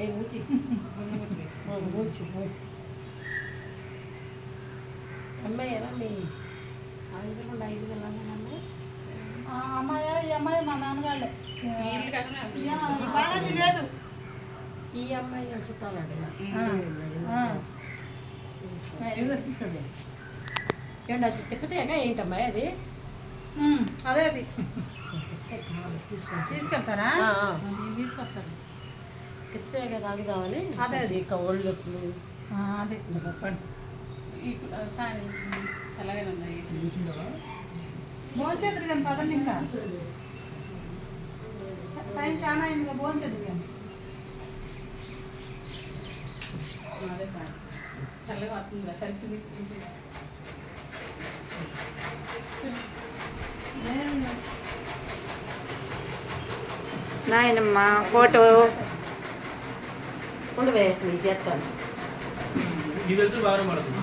ఏ ఊతి ఊచు అమ్మాయి ఎలా మీ ఐదు రెండు ఐదు అమ్మాయి ఈ అమ్మాయి మా నాన్నగాళ్ళే బాలాజీ లేదు ఈ అమ్మాయి చుట్టాలండి ఏమండి అది తిప్పితేగా ఏంటమ్మాయి అది అదే అది. తీసుకెళ్తారా. నేను తీసుకొస్తాను. తిప్పితేగా తాగుదామని అదే, అదే. ఇక ఆ, అదే. చల్లగానే ఉన్నాయి భోంచేద్దరు కానీ పదండి ఇంకా. టైం చాలా అయింది కదా భోంచేద్దరు కానీ చల్లగా వస్తుంది కలిసి నాయనమ్మ ఫోటో. ఇది ఎత్తాను బాగా పడుతుంది.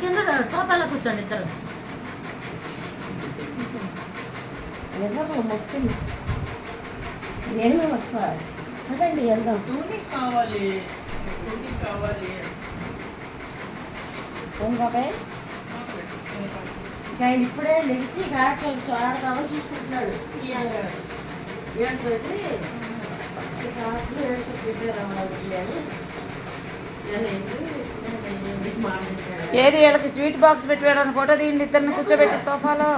కింద సోఫాలో కూర్చోండి ఇద్దరు. ఎవరు మొక్కింది నేను అదండి వెళ్దాం. టూనిక్ కావాలి. టూనిక్ కావాలి. ఇక ఆయన ఇప్పుడే లెగిసి ఆటలు ఆడదామని చూసుకుంటున్నాడు. ఇక ఆటలు పెట్టారు ఏది వీళ్ళకి స్వీట్ బాక్స్ పెట్టి వీళ్ళని ఫోటో తీయండి ఇద్దరిని కూర్చోబెట్టి సోఫాలో.